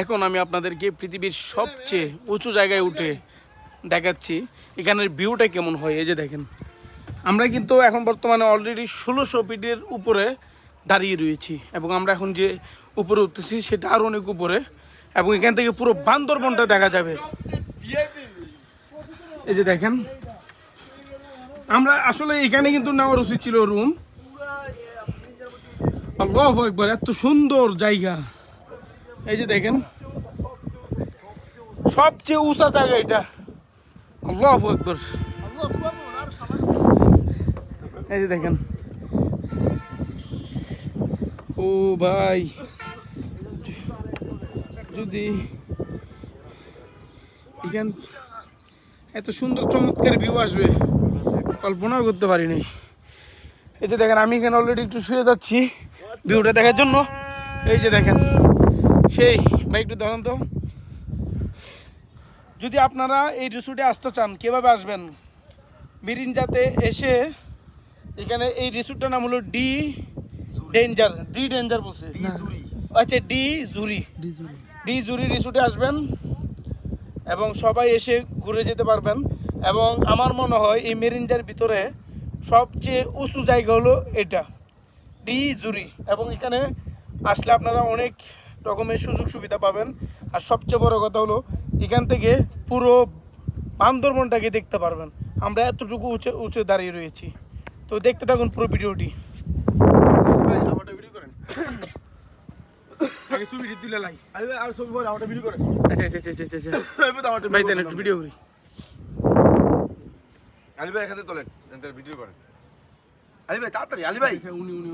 এখন আমি আপনাদেরকে পৃথিবীর সবচেয়ে উঁচু জায়গায় উঠে দেখাচ্ছি। এখানের ভিউটা কেমন হয়? এই যে দেখেন। আমরা কিন্তু এখন বর্তমানে অলরেডি ষোলোশো ফিটের উপরে দাঁড়িয়ে রয়েছি এবং আমরা এখন যে উপরে উঠতেছি, সেটা আরও অনেক উপরে এবং এখান থেকে পুরো বান্দরবনটা দেখা যাবে। এই যে দেখেন। আমরা আসলে এখানে কিন্তু নেওয়ার উচিত ছিল রুম একবার এত সুন্দর জায়গা। এই যে দেখেন। সবচেয়ে উঁচা জায়গা এটা। আল্লাহ একবার এই যে দেখেন। ও ভাই। যদি এখান এত সুন্দর চমৎকার ভিউ আসবে, কল্পনাও করতে পারিনি। এই যে দেখেন, আমি এখানে অলরেডি একটু শুয়ে যাচ্ছি ভিউটা দেখার জন্য। এই যে দেখেন। সেই ভাই একটু ধরেন তো। যদি আপনারা এই রিসোর্টে আসতে চান কীভাবে আসবেন? মিরিঞ্জাতে এসে এখানে এই রিসোর্টটার নাম হলো ডি ডেঞ্জার ডি ডেঞ্জার বলছে। আচ্ছা ডি জুরি। ডি জুরি রিসোর্টে আসবেন এবং সবাই এসে ঘুরে যেতে পারবেন এবং আমার মনে হয় এই মেরিঞ্জার ভিতরে সবচেয়ে উঁচু জায়গা হলো এটা ডি জুরি। এবং এখানে আসলে আপনারা অনেক রকমের সুযোগ সুবিধা পাবেন। আর সবচেয়ে বড় কথা হলো এখান থেকে পুরো বান্দরবনটাকে দেখতে পারবেন। আমরা এতটুকু উঁচু উঁচু দাঁড়িয়ে রয়েছি। তো দেখতে থাকুন পুরো ভিডিওটি। ভাই ভিডিও ভাই আর ছবি করে ভিডিও করেন। আচ্ছা আচ্ছা আচ্ছা ভিডিও করি। আলি ভাই এখানে তোলেন। ভিডিও করেন। আলি ভাই তাড়াতাড়ি আলি ভাই। উনি উনি।